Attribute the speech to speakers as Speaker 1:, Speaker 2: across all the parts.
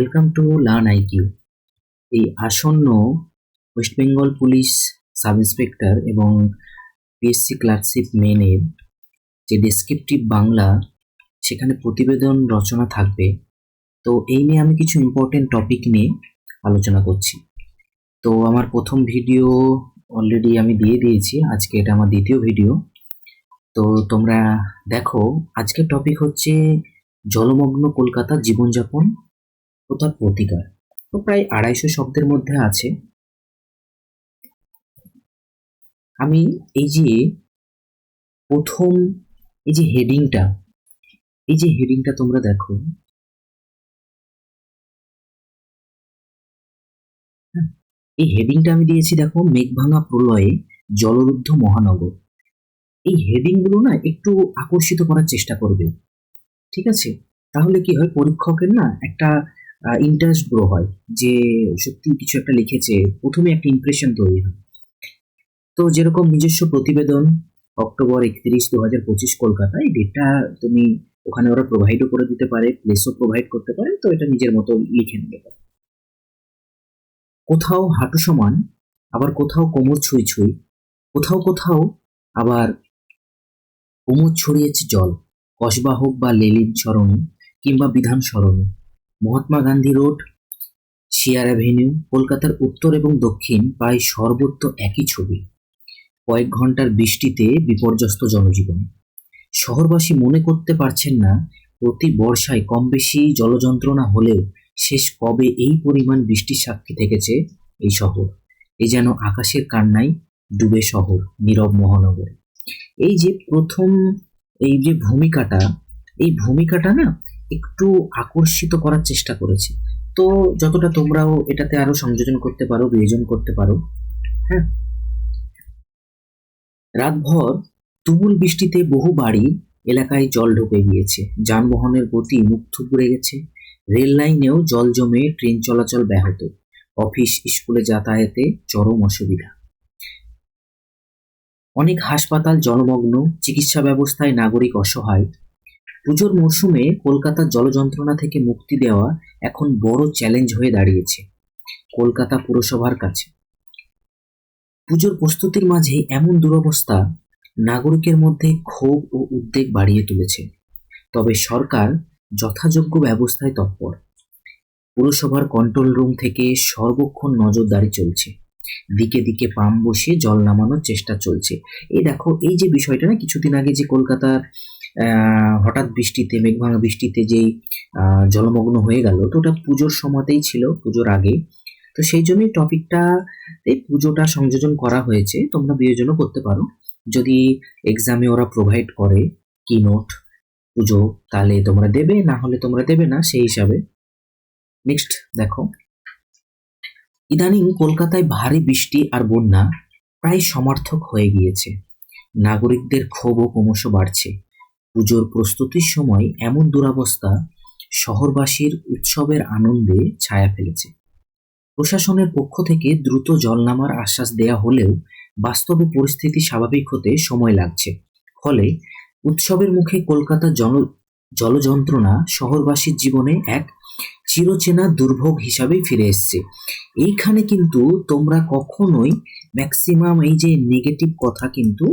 Speaker 1: Welcome to learn IQ এই আসন্ন West Bengal police sub inspector এবং পিএসসি ক্লার্কশিপ মেনের যে ডেসক্রিপটিভ বাংলা, সেখানে প্রতিবেদন রচনা থাকবে। তো এই নিয়ে আমি কিছু ইম্পর্টেন্ট টপিক নিয়ে আলোচনা করছি। তো আমার প্রথম ভিডিও অলরেডি আমি দিয়ে দিয়েছি। আজকে এটা আমার দ্বিতীয় ভিডিও তো তোমরা দেখো, আজকের টপিক হচ্ছে জলমগ্ন কলকাতার জীবনযাপন ও তার প্রতিকার। তো প্রায় আড়াইশো শব্দের মধ্যে আছে। আমি এই যে প্রথম এই যে হেডিংটা এই যে হেডিংটা তোমরা দেখো। হ্যাঁ, এই হেডিংটা আমি দিয়েছি দেখো মেঘভাঙা প্রলয়ে জলরুদ্ধ মহানগর। এই হেডিংগুলো না একটু আকর্ষিত করার চেষ্টা করবে। ঠিক আছে? তাহলে কি হয়? পরীক্ষকের না একটা ইন্টারেস্ট গ্রো হয় যে সত্যি কিছু একটা লিখেছে, প্রথমে একটা ইমপ্রেশন তৈরি হয়। তো যেরকম নিজস্ব প্রতিবেদন, অক্টোবর একত্রিশ দু হাজার পঁচিশ কলকাতায় ডেটটা তুমি ওখানে ওরা প্রোভাইডও করে দিতে পারে প্লেসও প্রোভাইড করতে পারে, তো এটা নিজের মতো লিখে নেবে। কোথাও হাঁটু সমান, আবার কোথাও কোমর ছুঁই ছুঁই, কোথাও কোথাও আবার কোমর ছড়িয়েছে জল, কসবা হোক বা লেলিন সরণি কিংবা বিধান সরণি। মহাত্মা গান্ধী রোড, শিয়ার অ্যাভিনিউ, কলকাতার উত্তর এবং দক্ষিণ প্রায় সর্বত্র একই ছবি। কয়েক ঘণ্টার বৃষ্টিতে বিপর্যস্ত জনজীবন। শহরবাসী মনে করতে পারছেন না, প্রতি বর্ষায় কম বেশি জলযন্ত্রণা হলেও শেষ কবে এই পরিমাণ বৃষ্টির সাক্ষী থেকেছে এই শহর। এই যেন আকাশের কান্নায় ডুবে শহর, নীরব মহানগরে। এই যে প্রথম, এই যে ভূমিকাটা, এই ভূমিকাটা না একটু আকর্ষিত করার চেষ্টা করেছি। তো যতটা তোমরাও এটাতে আরও সংযোজন করতে পারো, বিয়োজন করতে পারো হ্যাঁ? রাতভর তুমুল বৃষ্টিতে বহু বাড়ি এলাকায় জল ঢুকে গিয়েছে। যানবাহনের গতি মুখ থুবড়ে গেছে। রেল লাইনেও জল জমে ট্রেন চলাচল ব্যাহত। অফিস, স্কুলে যাতায়াতে চরম অসুবিধা। অনেক হাসপাতাল জলমগ্ন, চিকিৎসা ব্যবস্থায় নাগরিক অসহায়। পুজোর মরশুমে কলকাতার জলযন্ত্রণা থেকে মুক্তি দেওয়া এখন বড় চ্যালেঞ্জ হয়ে দাঁড়িয়েছে কলকাতা পুরসভার কাছে। পুজোর প্রস্তুতির মাঝে এমন দুরবস্থা নাগরিকের মধ্যে ক্ষোভ ও উদ্বেগ বাড়িয়ে তুলেছে। তবে সরকার যথাযোগ্য ব্যবস্থায় তৎপর। পুরসভার কন্ট্রোল রুম থেকে সর্বক্ষণ নজরদারি চলছে। দিকে দিকে পাম্প বসিয়ে জল নামানোর চেষ্টা চলছে। এই দেখো, এই যে বিষয়টা না, কিছুদিন আগে যে কলকাতার হঠাৎ বৃষ্টিতে, মেঘভাঙা বৃষ্টিতে যেই জলমগ্ন হয়ে গেল, তো ওটা পুজোর সময়তেই ছিল, পুজোর আগে তো সেই জন্যই টপিকটা এই পুজোটা সংযোজন করা হয়েছে, তোমরা বিয়োজনও করতে পারো। যদি এক্সামে ওরা প্রোভাইড করে কি নোট পুজো, তাহলে তোমরা দেবে, না হলে তোমরা দেবে না, সেই হিসাবে। নেক্সট দেখো। ইদানিং কলকাতায় ভারী বৃষ্টি আর বন্যা প্রায় সমার্থক হয়ে গিয়েছে। নাগরিকদের ক্ষোভও ক্রমশ বাড়ছে। পুজোর প্রস্তুতির সময় এমন দুরাবস্থা শহরবাসীর উৎসবের আনন্দে ছায়া ফেলেছে। প্রশাসনের পক্ষ থেকে দ্রুত জল নামার আশ্বাস দেয়া হলেও বাস্তবে পরিস্থিতি স্বাভাবিক হতে সময় লাগছে। ফলে উৎসবের মুখে কলকাতার জন জলযন্ত্রণা শহরবাসীর জীবনে এক চিরচেনা দুর্ভোগ হিসাবেই ফিরে এসছে। এইখানে কিন্তু তোমরা কখনোই ম্যাক্সিমাম এই যে নেগেটিভ কথা কিন্তু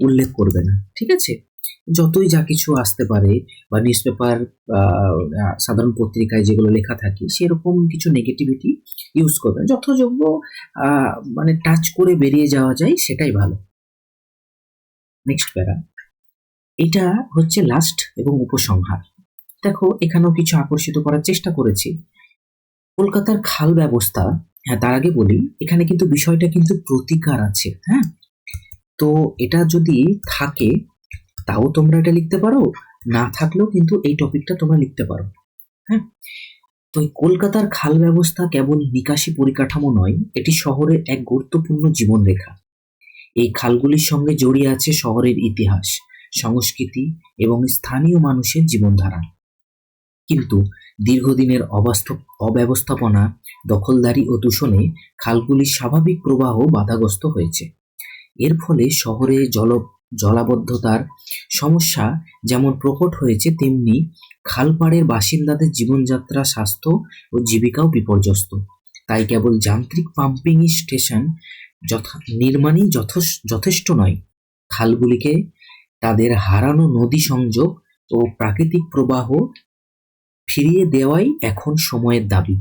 Speaker 1: উল্লেখ করবে না, ঠিক আছে? যতই যা কিছু আসতে পারে বা নিউজ পেপার সাধারণ পত্রিকায় যেগুলো লেখা থাকে, সেরকম কিছু নেগেটিভিটি ইউজ করবে যথাযোগ্য মানে টাচ করে বেরিয়ে যাওয়া যায়, সেটাই ভালো। নেক্সট প্যারা এটা হচ্ছে লাস্ট এবং উপসংহার। দেখো, এখানেও কিছু আকর্ষিত করার চেষ্টা করেছি। কলকাতার খাল ব্যবস্থা হ্যাঁ তার আগে বলি, এখানে কিন্তু বিষয়টা কিন্তু প্রতিকার আছে হ্যাঁ? তো এটা যদি থাকে তাও তোমরা এটা লিখতে পারো, না থাকলেও কিন্তু এই টপিকটা তোমরা লিখতে পারো। হ্যাঁ? তো এই কলকাতার খাল ব্যবস্থা কেবল নিকাশি পরিকাঠামো নয়, এটি শহরের এক গুরুত্বপূর্ণ জীবনরেখা। এই খালগুলির সঙ্গে জড়িয়ে আছে শহরের ইতিহাস, সংস্কৃতি এবং স্থানীয় মানুষের জীবনধারা। কিন্তু দীর্ঘদিনের অবাস্তব অব্যবস্থাপনা, দখলদারি ও দূষণে খালগুলির স্বাভাবিক প্রবাহ বাধাগ্রস্ত হয়েছে। এর ফলে শহরে জল জলাবদ্ধতার সমস্যা যেমন প্রকট হয়েছে, তেমনি খালপাড়ের বাসিন্দাদের জীবনযাত্রা, স্বাস্থ্য ও জীবিকাও বিপর্যস্ত। তাই কেবল যান্ত্রিক পাম্পিং স্টেশন নির্মাণই যথেষ্ট নয়। খালগুলিকে তাদের হারানো নদী সংযোগ ও প্রাকৃতিক প্রবাহ ফিরিয়ে দেওয়াই এখন সময়ের দাবি।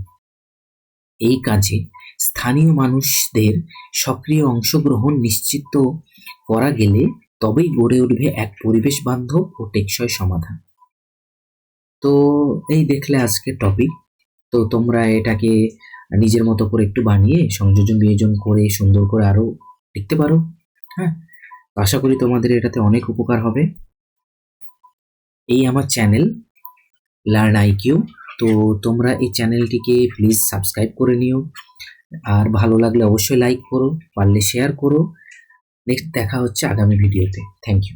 Speaker 1: এই কাজে স্থানীয় মানুষদের সক্রিয় অংশগ্রহণ নিশ্চিত করা গেলে তবেই গড়ে উঠবে এক পরিবেশ বান্ধব ও টেকসই সমাধান। তো এই দেখলে আজকের টপিক তো তোমরা এটাকে নিজের মতো করে একটু বানিয়ে সংযোজন বিয়োজন করে সুন্দর করে আরও লিখতে পারো হ্যাঁ? আশা করি তোমাদের এটাতে অনেক উপকার হবে। এই আমার চ্যানেল লার্ন আইকিউ তো তোমরা এই চ্যানেলটিকে প্লিজ সাবস্ক্রাইব করে নিও। আর ভালো লাগলে অবশ্যই লাইক করো, পারলে শেয়ার করো। নেক্সট দেখা হচ্ছে আগামী ভিডিওতে থ্যাংক ইউ